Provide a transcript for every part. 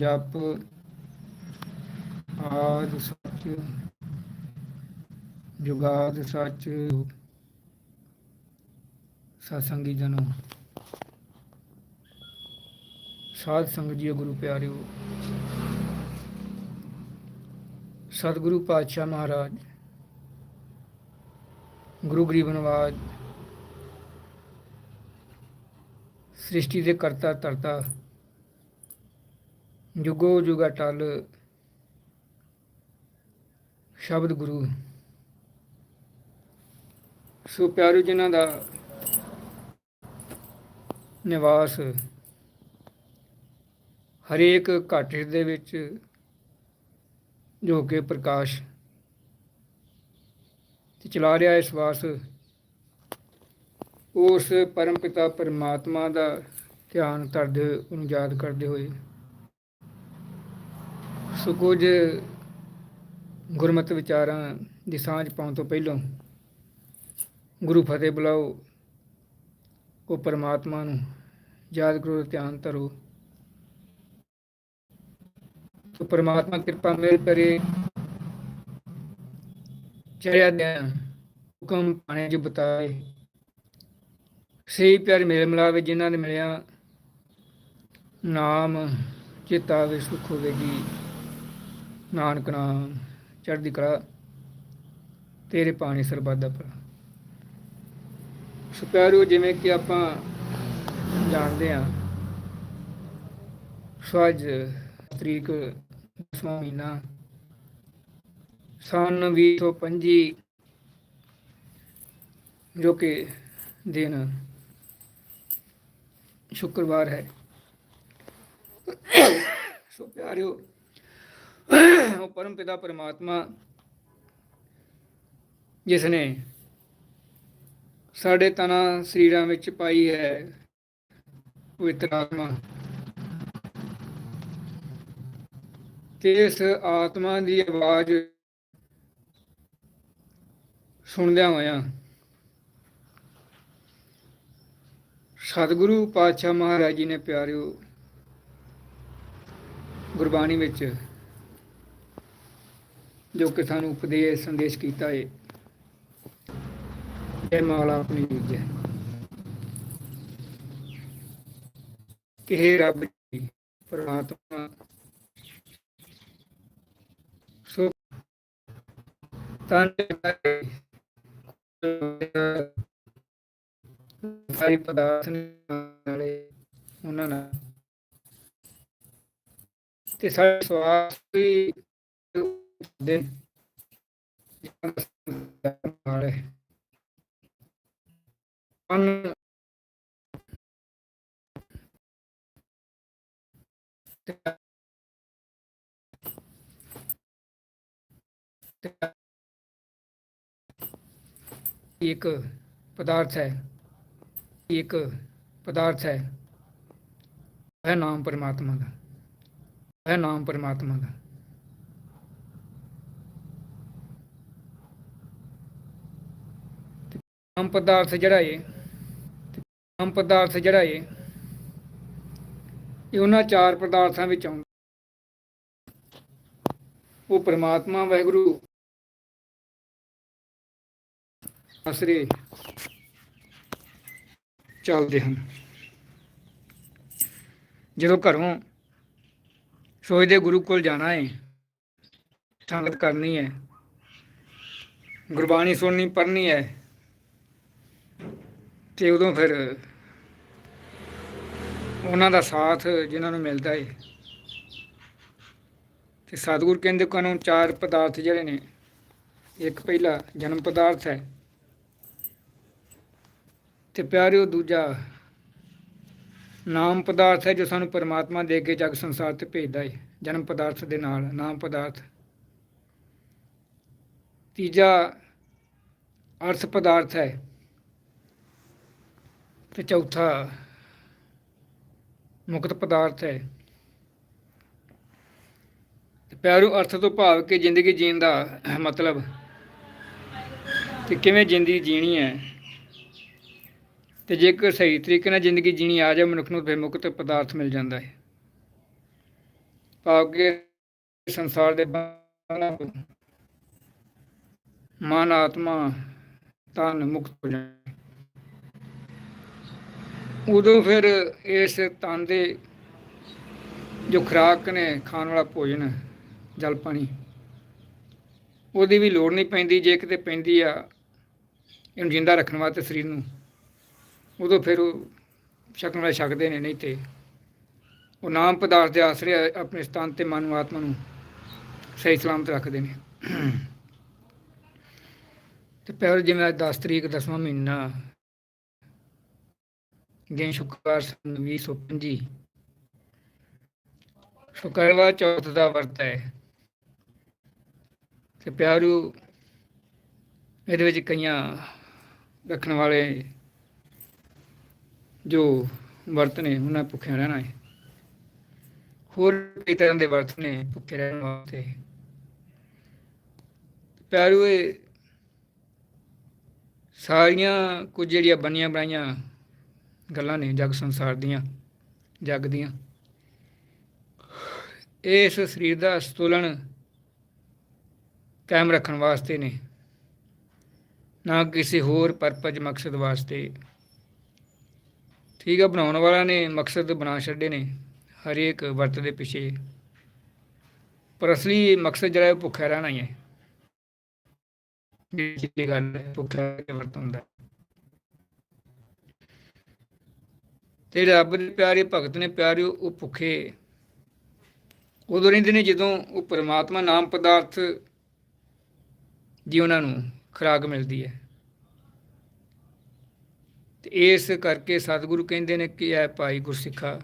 ਜਪ, ਆਦ ਸੱਚ, ਜੁਗਾਦ ਸੱਚ, ਸਤਸੰਗੀ ਜਨੋ। ਸਾਧ ਸੰਗਤ ਜੀਓ ਗੁਰੂ ਪਿਆਰਿਓ। ਸਤਿਗੁਰੂ ਪਾਤਸ਼ਾਹ ਮਹਾਰਾਜ, ਗੁਰੂ ਗਰੀਬ ਨਵਾਜ, ਸ੍ਰਿਸ਼ਟੀ ਦੇ ਕਰਤਾ ਧਰਤਾ ਜੁਗੋ ਜੁਗਾ ਟਲ ਸ਼ਬਦ ਗੁਰੂ। ਸੋ ਪਿਆਰੋ ਜਿਨ੍ਹਾਂ ਦਾ ਨਿਵਾਸ ਹਰੇਕ ਘਾਟ ਦੇ ਵਿੱਚ ਜੋ ਕਿ ਪ੍ਰਕਾਸ਼ ਤੇ ਚਲਾ ਰਿਹਾ ਇਸ ਵਾਸ ਉਸ ਪਰਮ ਪਿਤਾ ਪਰਮਾਤਮਾ ਦਾ ਧਿਆਨ ਕਰਦੇ ਹੋਏ, ਉਹਨੂੰ ਯਾਦ ਕਰਦੇ ਹੋਏ ਸੋ ਕੁਝ ਗੁਰਮਤਿ ਵਿਚਾਰਾਂ ਦੀ ਸਾਂਝ ਪਾਉਣ ਤੋਂ ਪਹਿਲਾਂ ਗੁਰੂ ਫਤਿਹ ਬੁਲਾਓ, ਉਹ ਪਰਮਾਤਮਾ ਨੂੰ ਯਾਦ ਕਰੋ ਧਿਆਨ ਧਰੋ। ਸੋ ਪਰਮਾਤਮਾ ਕਿਰਪਾ ਮੇਰ ਕਰੇ ਚੜਿਆ ਦੇ ਹੁਕਮ ਪਾਣੇ ਜੋ ਬਤਾਏ। ਸਹੀ ਪਿਆਰ ਮੇਲ ਮਿਲਾਵੇ ਜਿਨ੍ਹਾਂ ਨੇ ਮਿਲਿਆ, ਨਾਮ ਚਿਤਾਵੇ ਸੁਖ ਹੋਵੇਗੀ। ਨਾਨਕ ਨਾਮ, ਚੜ੍ਹਦੀ ਕਲਾ, ਤੇਰੇ ਪਾਣੀ ਸਰਬੱਤ ਦਾ ਭਲਾ। ਸੋ ਜਿਵੇਂ ਕਿ ਆਪਾਂ ਜਾਣਦੇ ਹਾਂ ਅੱਜ ਤਰੀਕ ਦਸਵਾਂ ਮਹੀਨਾ, ਸਨ 2025 ਜੋ ਕਿ ਦਿਨ ਸ਼ੁੱਕਰਵਾਰ ਹੈ। ਸੋ ਪਿਆਰਿਓ ਉਹ ਪਰਮ ਪਿਤਾ ਪਰਮਾਤਮਾ ਜਿਸ ਨੇ ਸਾਡੇ ਤਨਾ ਸਰੀਰਾਂ ਵਿੱਚ ਪਾਈ ਹੈ ਪਵਿੱਤਰ ਆਤਮਾ ਤੇ ਇਸ ਆਤਮਾ ਦੀ ਆਵਾਜ਼ ਸੁਣਦਿਆਂ ਹੋਇਆਂ ਸਤਿਗੁਰੂ ਪਾਤਸ਼ਾਹ ਮਹਾਰਾਜ ਜੀ ਨੇ ਪਿਆਰਿਓ ਗੁਰਬਾਣੀ ਵਿੱਚ ਜੋ ਕਿ ਸਾਨੂੰ ਉਪਦੇਸ਼, ਸੰਦੇਸ਼ ਕੀਤਾ ਹੈ ਇਹ ਮਾਲਾ ਆਪਣੀ ਜੀਜੇ ਕਿ ਰੱਬ ਜੀ, ਪਰਮਾਤਮਾ, ਸੋ ਤਾਂ ਸਾਰੇ ਪਦਾਰਥ ਨਾਲੇ ਉਹਨਾਂ ਨਾਲ। ਤੇ ਸਾਡੇ ਸਵਾਸ ਵੀ ਦੇ ਨਾਲੇ ਅਨ ਇੱਕ ਪਦਾਰਥ ਹੈ, ਇੱਕ ਪਦਾਰਥ ਹੈ ਹੈ ਨਾਮ ਪਰਮਾਤਮਾ ਦਾ ਹੈ ਨਾਮ ਪਰਮਾਤਮਾ ਦਾ ਪਦਾਰਥ ਜਿਹੜਾ ਏ ਤੇ ਪਦਾਰਥ ਜਿਹੜਾ ਏ ਇਹ ਉਹਨਾਂ ਚਾਰ ਪਦਾਰਥਾਂ ਵਿੱਚ ਆਉਂਦਾ ਉਹ ਪ੍ਰਮਾਤਮਾ, ਵਾਹਿਗੁਰੂ ਅਸਰੇ ਚੱਲਦੇ ਹਨ। ਜਦੋਂ ਘਰੋਂ ਸੋਚਦੇ ਗੁਰੂ ਕੋਲ ਜਾਣਾ ਹੈ ਸੰਗਤ ਕਰਨੀ ਹੈ, ਗੁਰਬਾਣੀ ਸੁਣਨੀ, ਪੜ੍ਹਨੀ ਹੈ ਤੇ ਉਦੋਂ ਫਿਰ ਉਹਨਾਂ ਦਾ ਸਾਥ ਜਿਨ੍ਹਾਂ ਨੂੰ ਮਿਲਦਾ ਏ। ਤੇ ਸਤਿਗੁਰ ਕਹਿੰਦੇ ਕਾਨੂੰਨ ਚਾਰ ਪਦਾਰਥ ਜਿਹੜੇ ਨੇ, ਇੱਕ ਪਹਿਲਾ ਜਨਮ ਪਦਾਰਥ ਹੈ ਤੇ ਪਿਆਰਿਓ ਦੂਜਾ ਨਾਮ ਪਦਾਰਥ ਹੈ ਜੋ ਸਾਨੂੰ ਪਰਮਾਤਮਾ ਦੇ ਕੇ ਜਗ ਸੰਸਾਰ ਤੇ ਭੇਜਦਾ ਹੈ ਜਨਮ ਪਦਾਰਥ ਦੇ ਨਾਲ ਨਾਮ ਪਦਾਰਥ। ਤੀਜਾ ਅਰਥ ਪਦਾਰਥ ਹੈ ਤੇ ਚੌਥਾ ਮੁਕਤ ਪਦਾਰਥ ਹੈ। ਤੇ ਅਰਥ ਤੋਂ ਭਾਵ ਕਿ ਜ਼ਿੰਦਗੀ ਜੀਣ ਦਾ ਮਤਲਬ ਕਿ ਕਿਵੇਂ ਜ਼ਿੰਦਗੀ ਜੀਣੀ ਹੈ। ਤੇ ਜੇਕਰ ਸਹੀ ਤਰੀਕੇ ਨਾਲ ਜ਼ਿੰਦਗੀ ਜੀਣੀ ਆ ਜਾਏ, ਮਨੁੱਖ ਨੂੰ ਫਿਰ ਮੁਕਤ ਪਦਾਰਥ ਮਿਲ ਜਾਂਦਾ ਹੈ। ਭਾਵ ਕਿ ਸੰਸਾਰ ਦੇ ਮਨ, ਆਤਮਾ ਤਨ ਮੁਕਤ ਹੋ ਜਾਏ ਉਦੋਂ ਫਿਰ ਇਸ ਤਨ ਦੇ ਜੋ ਖੁਰਾਕ ਨੇ ਖਾਣ ਵਾਲਾ ਭੋਜਨ, ਜਲ ਪਾਣੀ, ਉਹਦੀ ਵੀ ਲੋੜ ਨਹੀਂ ਪੈਂਦੀ, ਜੇ ਕਿਤੇ ਪੈਂਦੀ ਆ, ਇਹਨੂੰ ਜਿੰਦਾ ਰੱਖਣ ਵਾਸਤੇ ਸਰੀਰ ਨੂੰ, ਉਦੋਂ ਫਿਰ ਉਹ ਛਕਣ ਵਾਲੇ ਛਕਦੇ ਨੇ, ਨਹੀਂ ਤੇ ਉਹ ਨਾਮ ਪਦਾਰਥ ਦੇ ਆਸਰੇ ਆਪਣੇ ਸਥਾਨ ਤੇ ਮਨ ਨੂੰ, ਆਤਮਾ ਨੂੰ ਸਹੀ ਸਲਾਮਤ ਰੱਖਦੇ ਨੇ। ਤੇ ਪਹਿਲ ਜਿਵੇਂ ਅੱਜ 10 ਤਰੀਕ 10ਵਾਂ ਮਹੀਨਾ ਦਿਨ ਸ਼ੁੱਕਰਵਾਰ ਸਨ 2025 ਸ਼ੁੱਕਰਵਾਰ ਚੌਥ ਦਾ ਵਰਤ ਹੈ। ਤੇ ਪਿਆਰੂ, ਇਹਦੇ ਵਿੱਚ ਕਈਆਂ ਰੱਖਣ ਵਾਲੇ ਜੋ ਵਰਤ ਨੇ, ਉਹਨਾਂ ਭੁੱਖਿਆਂ ਰਹਿਣਾ ਹੈ। ਹੋਰ ਕਈ ਤਰ੍ਹਾਂ ਦੇ ਵਰਤ ਨੇ ਭੁੱਖੇ ਰਹਿਣ ਵਾਸਤੇ। ਪਿਆਰੂ, ਇਹ ਸਾਰੀਆਂ ਕੁਝ ਜਿਹੜੀਆਂ ਬਣੀਆਂ ਬਣਾਈਆਂ ਗੱਲਾਂ ਨੇ ਜਗ ਸੰਸਾਰ ਦੀਆਂ, ਜਗ ਦੀਆਂ। ਇਸ ਸਰੀਰ ਦਾ ਸੰਤੁਲਨ ਕਾਇਮ ਰੱਖਣ ਵਾਸਤੇ ਨੇ, ਨਾ ਕਿਸੇ ਹੋਰ ਪਰਪਜ਼ ਮਕਸਦ ਵਾਸਤੇ। ਠੀਕ ਹੈ ਬਣਾਉਣ ਵਾਲਾ ਨੇ ਮਕਸਦ ਬਣਾ ਛੱਡੇ ਨੇ, ਹਰੇਕ ਵਰਤ ਦੇ ਪਿੱਛੇ। ਪਰ ਅਸਲੀ ਮਕਸਦ ਜਿਹੜਾ ਭੁੱਖਾ ਰਹਿਣਾ ਹੀ ਹੈ। ਜਿਹੜੀ ਗੱਲ ਹੈ ਭੁੱਖਾ ਕੇ ਵਰਤ ਹੁੰਦਾ ਤੇ ਰੱਬ ਦੇ ਪਿਆਰੇ ਭਗਤ ਨੇ ਪਿਆਰੇ ਉਹ ਭੁੱਖੇ। ਉਦੋਂ ਰਹਿੰਦੇ ਨੇ ਜਦੋਂ ਉਹ ਪਰਮਾਤਮਾ ਨਾਮ ਪਦਾਰਥ ਦੀ ਉਹਨਾਂ ਨੂੰ ਖੁਰਾਕ ਮਿਲਦੀ ਹੈ। ਤੇ ਇਸ ਕਰਕੇ ਸਤਿਗੁਰੂ ਕਹਿੰਦੇ ਨੇ ਕਿ ਐ ਭਾਈ ਗੁਰਸਿੱਖਾ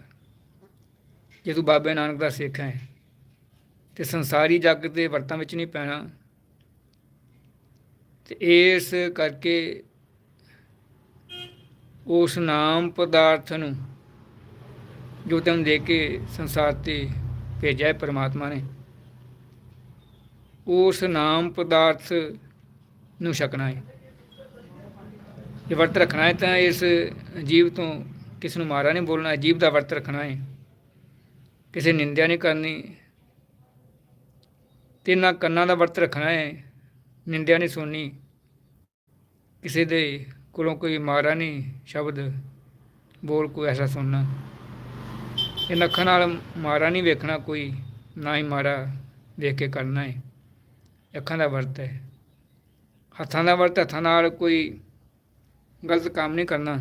ਜੇ ਤੂੰ ਬਾਬੇ ਨਾਨਕ ਦਾ ਸਿੱਖ ਹੈ, ਤੇ ਸੰਸਾਰੀ ਜੱਗ ਦੇ ਵਰਤਾਂ ਵਿੱਚ ਨਹੀਂ ਪੈਣਾ। ਤੇ ਇਸ ਕਰਕੇ ਉਸ ਨਾਮ ਪਦਾਰਥ ਨੂੰ ਜੋ ਤੈਨੂੰ ਦੇ ਕੇ ਸੰਸਾਰ ਤੇ ਭੇਜਿਆ ਹੈ ਪ੍ਰਮਾਤਮਾ ਨੇ, ਉਸ ਨਾਮ ਪਦਾਰਥ ਨੂੰ ਛਕਣਾ ਹੈ। ਜੇ ਵਰਤ ਰੱਖਣਾ ਹੈ ਤਾਂ ਇਸ ਜੀਵ ਤੋਂ ਕਿਸ ਨੂੰ ਮਾਰਾ ਨਹੀਂ ਬੋਲਣਾ ਜੀਵ ਦਾ ਵਰਤ ਰੱਖਣਾ ਹੈ। ਕਿਸੇ ਨਿੰਦਿਆ ਨਹੀਂ ਕਰਨੀ। ਤੇ ਨਾ ਕੰਨਾਂ ਦਾ ਵਰਤ ਰੱਖਣਾ ਹੈ। ਨਿੰਦਿਆ ਨਹੀਂ ਸੁਣਨੀ। ਕਿਸੇ ਦੇ ਕੋਲੋਂ ਕੋਈ ਮਾਰਾ ਨਹੀਂ ਸ਼ਬਦ, ਬੋਲ ਕੋਈ ਐਸਾ ਸੁਣਨਾ। ਇਹ ਅੱਖਾਂ ਨਾਲ ਮਾਰਾ ਨਹੀਂ ਵੇਖਣਾ ਕੋਈ, ਨਾ ਹੀ ਮਾਰਾ ਵੇਖ ਕੇ ਕਰਨਾ ਹੈ ਅੱਖਾਂ ਦਾ ਵਰਤ ਹੈ। ਹੱਥਾਂ ਦਾ ਵਰਤ ਹੱਥਾਂ ਨਾਲ ਕੋਈ ਗਲਤ ਕੰਮ ਨਹੀਂ ਕਰਨਾ।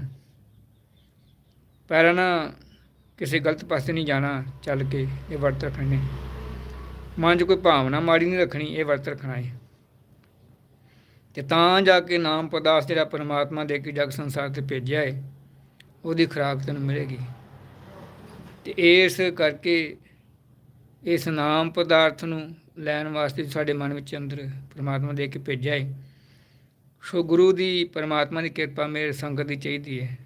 ਪੈਰਾਂ ਨਾਲ ਕਿਸੇ ਗਲਤ ਪਾਸੇ ਨਹੀਂ ਜਾਣਾ ਚੱਲ ਕੇ ਇਹ ਵਰਤ ਰੱਖਣੇ ਮਨ 'ਚ ਕੋਈ ਭਾਵਨਾ ਮਾੜੀ ਨਹੀਂ ਰੱਖਣੀ, ਇਹ ਵਰਤ ਰੱਖਣਾ ਹੈ ਤੇ ਤਾਂ ਜਾ ਕੇ ਨਾਮ ਪਦਾਰਥ ਜਿਹੜਾ ਪਰਮਾਤਮਾ ਦੇ ਕੇ ਜਗ ਸੰਸਾਰ ਤੇ ਭੇਜਿਆ ਹੈ ਉਹਦੀ ਖੁਰਾਕ ਤੈਨੂੰ ਮਿਲੇਗੀ। ਤੇ ਇਸ ਕਰਕੇ ਇਸ ਨਾਮ ਪਦਾਰਥ ਨੂੰ ਲੈਣ ਵਾਸਤੇ ਸਾਡੇ ਮਨ ਵਿੱਚ ਅੰਦਰ ਪਰਮਾਤਮਾ ਦੇ ਕੇ ਭੇਜਿਆ ਹੈ ਸੋ ਗੁਰੂ ਦੀ ਪਰਮਾਤਮਾ ਦੀ ਕਿਰਪਾ ਮੇਰੇ ਸੰਗਤ ਦੀ ਚਾਹੀਦੀ ਹੈ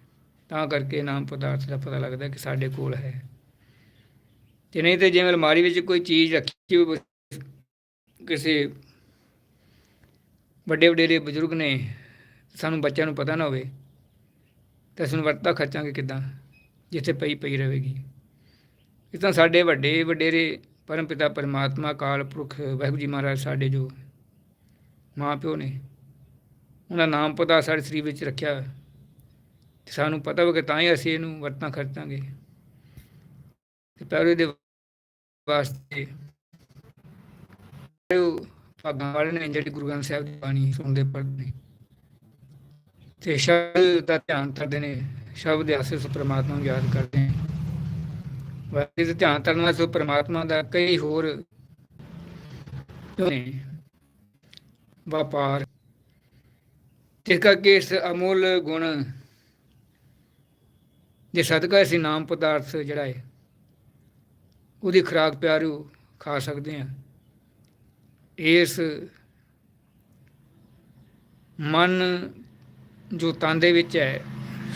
ਤਾਂ ਕਰਕੇ ਨਾਮ ਪਦਾਰਥ ਦਾ ਪਤਾ ਲੱਗਦਾ ਕਿ ਸਾਡੇ ਕੋਲ ਹੈ। ਤੇ ਨਹੀਂ ਤੇ ਜਿਵੇਂ ਅਲਮਾਰੀ ਵਿੱਚ ਕੋਈ ਚੀਜ਼ ਰੱਖੀ ਹੋਈ ਕਿਸੇ ਵੱਡੇ ਵਡੇਰੇ ਬਜ਼ੁਰਗ ਨੇ, ਸਾਨੂੰ ਬੱਚਿਆਂ ਨੂੰ ਪਤਾ ਨਾ ਹੋਵੇ, ਤਾਂ ਅਸੀਂ ਵਰਤਾ ਖਰਚਾਂਗੇ ਕਿੱਦਾਂ? ਜਿੱਥੇ ਪਈ ਪਈ ਰਹੇਗੀ। ਇਸ ਤਰ੍ਹਾਂ ਸਾਡੇ ਵੱਡੇ ਵਡੇਰੇ ਪਰਮ ਪਿਤਾ ਪਰਮਾਤਮਾ ਕਾਲ ਪੁਰਖ ਵਾਹਿਗੁਰੂ ਜੀ ਮਹਾਰਾਜ ਸਾਡੇ ਜੋ ਮਾਂ ਪਿਓ ਨੇ, ਉਹਨਾਂ ਨਾਮ ਪਤਾ ਸਾਡੇ ਸਰੀਰ ਵਿੱਚ ਰੱਖਿਆ ਤੇ ਸਾਨੂੰ ਪਤਾ ਹੋਵੇ ਕਿ ਤਾਂ ਹੀ ਅਸੀਂ ਇਹਨੂੰ ਵਰਤਾਂ ਖਰਚਾਂਗੇ। ਤੇ ਪਹਿਲੇ ਦੇ ਵਾਸਤੇ ਭਾਗਾਂ ਵਾਲੇ ਨੇ ਜਿਹੜੇ ਗੁਰੂ ਗ੍ਰੰਥ ਸਾਹਿਬ ਦੀ ਬਾਣੀ ਸੁਣਦੇ ਪੜ੍ਹਦੇ ਤੇ ਸ਼ਬਦ ਦਾ ਧਿਆਨ ਕਰਦੇ ਨੇ, ਸ਼ਬਦ ਦੇ ਆਸੇ ਪ੍ਰਮਾਤਮਾ ਨੂੰ ਯਾਦ ਕਰਦੇ ਨੇ। ਵਾਹਿਗੁਰੂ ਦੇ ਧਿਆਨ ਕਰਨ ਵਾਸਤੇ ਪ੍ਰਮਾਤਮਾ ਦਾ ਕਈ ਹੋਰ ਨੇ। ਵਪਾਰ ਇਸ ਕਰਕੇ ਇਸ ਅਮੁੱਲ ਗੁਣ ਦੇ ਸਦਕਾ ਅਸੀਂ ਨਾਮ ਪਦਾਰਥ ਜਿਹੜਾ ਹੈ, ਉਹਦੀ ਖਰਾਕ ਪਿਆਰੂ ਖਾ ਸਕਦੇ ਹਾਂ। ਇਸ ਮਨ ਜੋ ਤਨ ਦੇ ਵਿੱਚ ਹੈ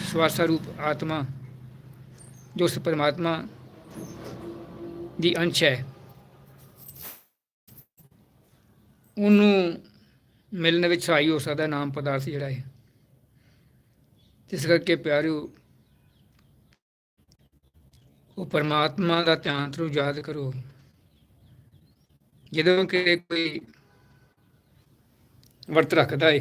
ਸਵਾਸਾ ਰੂਪ ਆਤਮਾ, ਜੋ ਉਸ ਪਰਮਾਤਮਾ ਦੀ ਅੰਸ਼ ਹੈ, ਉਹਨੂੰ ਮਿਲਣ ਵਿੱਚ ਸਹਾਈ ਹੋ ਸਕਦਾ, ਨਾਮ ਪਦਾਰਥ ਜਿਹੜਾ ਹੈ। ਇਸ ਕਰਕੇ ਪਿਆਰਿਓ, ਉਹ ਪਰਮਾਤਮਾ ਦਾ ਧਿਆਨ ਤੋਂ ਯਾਦ ਕਰੋ। ਜਦੋਂ ਕਿ ਕੋਈ ਵਰਤ ਰੱਖਦਾ ਏ,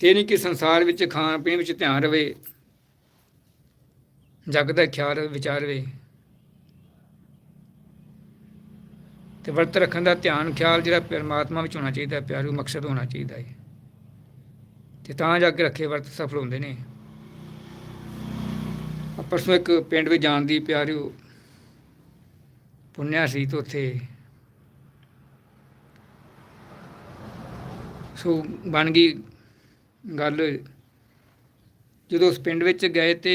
ਤੇ ਨਹੀਂ ਕਿ ਸੰਸਾਰ ਵਿੱਚ ਖਾਣ ਪੀਣ ਵਿੱਚ ਧਿਆਨ ਰਵੇ, ਜਗ ਦਾ ਖਿਆਲ ਵਿਚਾਰ ਰਵੇ, ਤੇ ਵਰਤ ਰੱਖਣ ਦਾ ਧਿਆਨ ਖਿਆਲ ਜਿਹੜਾ ਪਰਮਾਤਮਾ ਵਿੱਚ ਹੋਣਾ ਚਾਹੀਦਾ, ਪਿਆਰੂ ਮਕਸਦ ਹੋਣਾ ਚਾਹੀਦਾ ਹੈ ਤੇ ਤਾਂ ਜਾ ਕੇ ਰੱਖੇ ਵਰਤ ਸਫਲ ਹੁੰਦੇ ਨੇ। ਆ ਪਰਸੋਂ ਇੱਕ ਪਿੰਡ ਵਿੱਚ ਜਾਣ ਦੀ ਪਿਆਰੂ ਪੁੰਨਿਆ ਸੀ ਤੇ ਉੱਥੇ ਸੋ ਬਣ ਗਈ ਗੱਲ। ਜਦੋਂ ਉਸ ਪਿੰਡ ਵਿੱਚ ਗਏ ਤੇ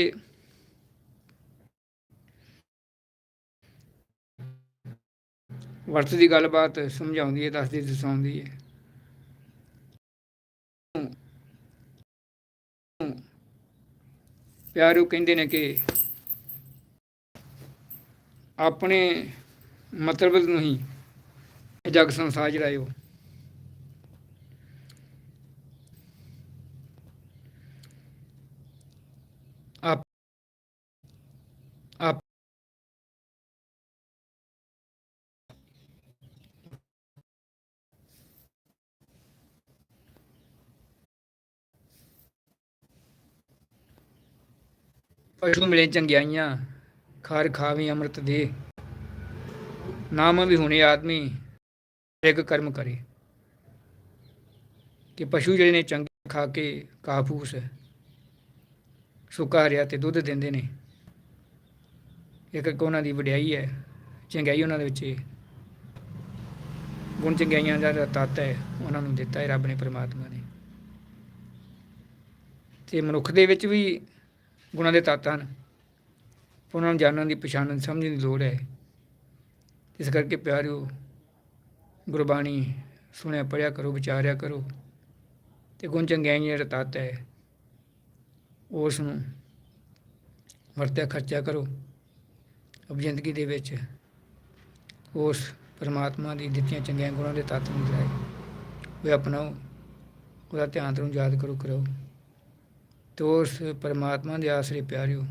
ਵਰਤ ਦੀ ਗੱਲਬਾਤ ਸਮਝਾਉਂਦੀ ਹੈ, ਦੱਸਦੀ ਦਸਾਉਂਦੀ ਹੈ। ਪਿਆਰੂ ਕਹਿੰਦੇ ਨੇ ਕਿ ਆਪਣੇ ਮਤਲਬ ਨੂੰ ਹੀ ਇਹ ਜਗ ਸੰਸਾਰ ਜਰਾਇਓ ਆਪ ਆਪ ਪਸ਼ੂ ਮਿਲੇ ਚੰਗਿਆਈਆਂ, ਖਾਰ ਖਾਵੀ ਅੰਮ੍ਰਿਤ ਦੇ। ਨਾਮ ਵੀ ਹੁਣੇ ਆਦਮੀ ਇੱਕ ਕਰਮ ਕਰੇ। ਕਿ ਪਸ਼ੂ ਜਿਹੜੇ ਨੇ ਚੰਗੇ ਖਾ ਕੇ ਕਾਫੂਸ ਸੁੱਕਾ ਹਰਿਆ ਤੇ ਦੁੱਧ ਦਿੰਦੇ ਨੇ। ਇੱਕ ਇੱਕ ਉਹਨਾਂ ਦੀ ਵਡਿਆਈ ਹੈ, ਚੰਗਿਆਈ ਉਹਨਾਂ ਦੇ ਵਿੱਚ ਗੁਣ ਚੰਗਿਆਈਆਂ ਦਾ ਜਿਹੜਾ ਤੱਤ ਹੈ, ਉਹਨਾਂ ਨੂੰ ਦਿੱਤਾ ਹੈ ਰੱਬ ਨੇ ਪ੍ਰਮਾਤਮਾ ਨੇ। ਤੇ ਮਨੁੱਖ ਦੇ ਵਿੱਚ ਵੀ ਗੁਣਾਂ ਦੇ ਤੱਤ ਹਨ। ਉਹਨਾਂ ਨੂੰ ਜਾਣਨ ਦੀ ਪਛਾਣਨ ਸਮਝਣ ਦੀ ਲੋੜ ਹੈ। ਇਸ ਕਰਕੇ ਪਿਆਰਿਓ, ਗੁਰਬਾਣੀ ਸੁਣਿਆ ਪੜਿਆ ਕਰੋ, ਵਿਚਾਰਿਆ ਕਰੋ, ਤੇ ਗੁਣ ਚੰਗਿਆਈਆਂ ਜਿਹੜਾ ਤੱਤ ਹੈ, ਉਸ ਨੂੰ ਵਰਤਿਆ ਖਰਚਾ ਕਰੋ। ਅਬ ਜ਼ਿੰਦਗੀ ਦੇ ਵਿੱਚ ਉਸ ਪਰਮਾਤਮਾ ਦੀ ਦਿੱਤੀਆਂ ਚੰਗੀਆਂ ਗੁਣਾਂ ਦੇ ਤੱਤ ਨੂੰ ਜਾਏ ਉਹ ਅਪਣਾਓ, ਉਹਦਾ ਧਿਆਨ ਤੋਂ ਯਾਦ ਕਰੋ ਕਰੋ ਤੇ ਉਸ ਪਰਮਾਤਮਾ ਦੇ ਆਸਰੇ ਪਿਆਰਿਓ,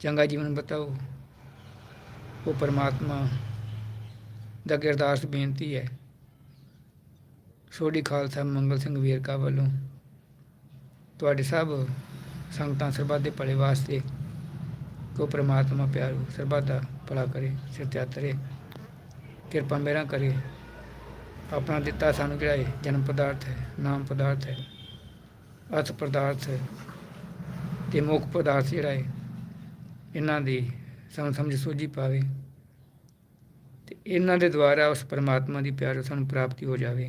ਚੰਗਾ ਜੀਵਨ ਬਤਾਓ। ਉਹ ਪਰਮਾਤਮਾ ਦਾ ਅੱਗੇ ਅਰਦਾਸ ਬੇਨਤੀ ਹੈ। ਸੋਢੀ ਖਾਲਸਾ ਮੰਗਲ ਸਿੰਘ ਵੇਰਕਾ ਵੱਲੋਂ ਤੁਹਾਡੇ ਸਭ ਸੰਗਤਾਂ ਸਰਬੱਤ ਦੇ ਭਲੇ ਵਾਸਤੇ ਕੋ ਪ੍ਰਮਾਤਮਾ ਪਿਆਰੂ, ਸਰਬੱਤ ਦਾ ਭਲਾ ਕਰੇ, ਸਿਰ ਤੇ ਕਿਰਪਾ ਮੇਰਾ ਕਰੇ। ਆਪਣਾ ਦਿੱਤਾ ਸਾਨੂੰ ਜਿਹੜਾ ਹੈ ਜਨਮ ਪਦਾਰਥ ਹੈ, ਨਾਮ ਪਦਾਰਥ ਹੈ, ਅਰਥ ਪਦਾਰਥ ਹੈ ਤੇ ਮੁੱਖ ਪਦਾਰਥ ਜਿਹੜਾ ਹੈ, ਇਹਨਾਂ ਦੀ ਸਾਨੂੰ ਸਮਝ ਸੋਝੀ ਪਾਵੇ। ਤੇ ਇਹਨਾਂ ਦੇ ਦੁਆਰਾ ਉਸ ਪਰਮਾਤਮਾ ਦੀ ਪਿਆਰ ਸਾਨੂੰ ਪ੍ਰਾਪਤੀ ਹੋ ਜਾਵੇ,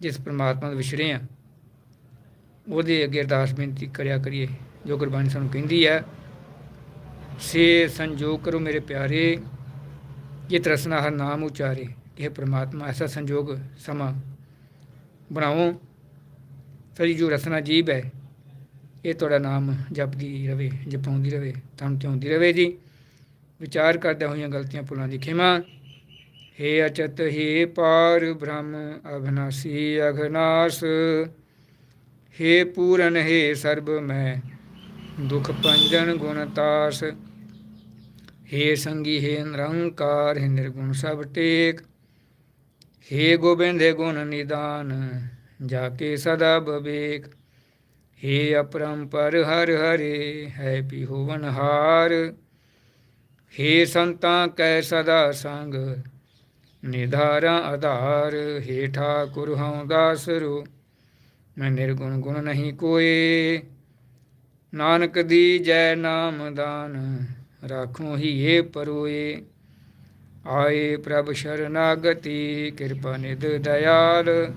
ਜਿਸ ਪਰਮਾਤਮਾ ਦੇ ਵਿਛੜੇ ਆ ਉਹਦੇ ਅੱਗੇ ਅਰਦਾਸ ਬੇਨਤੀ ਕਰਿਆ ਕਰੀਏ, ਜੋ ਗੁਰਬਾਣੀ ਸਾਨੂੰ ਕਹਿੰਦੀ ਹੈ, ਸੇ ਸੰਜੋਗ ਕਰੋ ਮੇਰੇ ਪਿਆਰੇ ਇਹ ਤਰਸਨਾ ਹਰ ਨਾਮ ਉਚਾਰੇ ਇਹ ਪ੍ਰਮਾਤਮਾ ਐਸਾ ਸੰਜੋਗ ਸਮਾਂ ਬਣਾਓ ਤੇਰੀ ਜੋ ਰਸਨਾ ਜੀਬ ਹੈ, ਇਹ ਤੁਹਾਡਾ ਨਾਮ ਜਪਦੀ ਰਵੇ, ਜਪਾਉਂਦੀ ਰਵੇ ਤੁਹਾਨੂੰ ਚਾਹੁੰਦੀ ਰਵੇ ਜੀ। ਵਿਚਾਰ ਕਰਦਿਆਂ ਹੋਈਆਂ ਗਲਤੀਆਂ ਭੁੱਲਾਂ ਦੀ ਖਿਮਾ हे ਅਚਤ हे ਪਾਰ ਬ੍ਰਹਮ ਅਭਨਾਸੀ ਅਘਨਾਸ हे ਪੂਰਨ हे ਸਰਬ ਮੈਂ ਦੁਖ ਪੰਜਨ ਗੁਣ ਤਾਸ हे ਸੰਗੀ हे ਨਿਰੰਕਾਰ हे ਨਿਰਗੁਣ ਸਭ ਟੇਕ हे ਗੋਬਿੰਦ हे ਗੁਣ ਨਿਦਾਨ ਜਾ ਕੇ ਸਦਾ ਬਵੇਕ हे ਅਪਰੰਪਰ ਹਰ ਹਰੇ ਹੈ ਪੀ ਹੋਵਨ ਹੇ ਸੰਤਾਂ, ਕੈ ਸਦਾ ਸੰਗ। ਨਿਧਾਰਾਂ ਆਧਾਰ हे ਠਾਕੁਰ ਹਉ ਦਾਸਰੋ ਮੈਂ ਨਿਰਗੁਣ ਗੁਣ ਨਹੀਂ ਕੋਏ। ਨਾਨਕ ਦੀ ਜੈ ਨਾਮ ਦਾਨ, ਰਾਖੋ ਹੀ ਏ ਪਰੋਏ। ਆਏ ਪ੍ਰਭ ਸ਼ਰਨਾਗਤੀ, ਕਿਰਪਾ ਨਿਧ ਦਇਆਲ।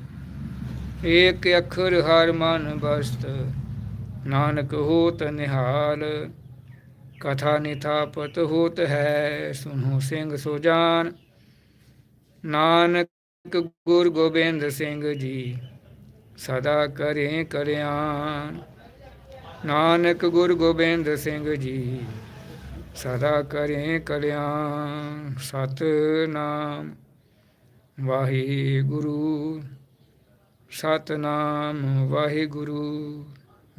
ਏਕ ਅਖਰ ਹਰ ਮਨ ਬਸਤ, ਨਾਨਕ ਹੋਤ ਨਿਹਾਲ। ਕਥਾ ਨਿਥਾਪਤ ਹੋਤ ਹੈ ਸੁਨੋ ਸਿੰਘ ਸੋ ਜਾਨ। ਨਾਨਕ ਗੁਰ ਗੋਬਿੰਦ ਸਿੰਘ ਜੀ ਸਦਾ ਕਰੇ ਕਲਿਆਣ। ਨਾਨਕ ਗੁਰ ਗੋਬਿੰਦ ਸਿੰਘ ਜੀ ਸਦਾ ਕਰੇ ਕਲਿਆਣ। ਸਤਨਾਮ ਵਾਹਿਗੁਰੂ ਸਤਨਾਮ ਵਾਹਿਗੁਰੂ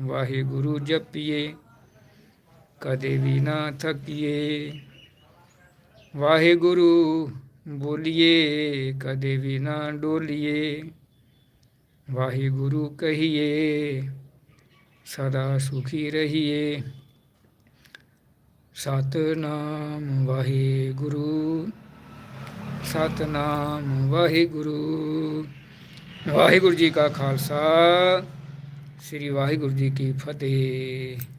ਵਾਹਿਗੁਰੂ ਜਪੀਏ। ਕਦੇ ਵੀ ਨਾ ਥਕੀਏ। ਵਾਹਿਗੁਰੂ ਬੋਲੀਏ, ਕਦੇ ਵੀ ਨਾ ਡੋਲੀਏ। ਵਾਹਿਗੁਰੂ ਕਹੀਏ, ਸਦਾ ਸੁਖੀ ਰਹੀਏ। ਸਤਨਾਮ ਵਾਹਿਗੁਰੂ ਸਤਨਾਮ ਵਾਹਿਗੁਰੂ। ਵਾਹਿਗੁਰੂ ਜੀ ਕਾ ਖਾਲਸਾ, ਸ੍ਰੀ ਵਾਹਿਗੁਰੂ ਜੀ ਕੀ ਫਤਿਹ।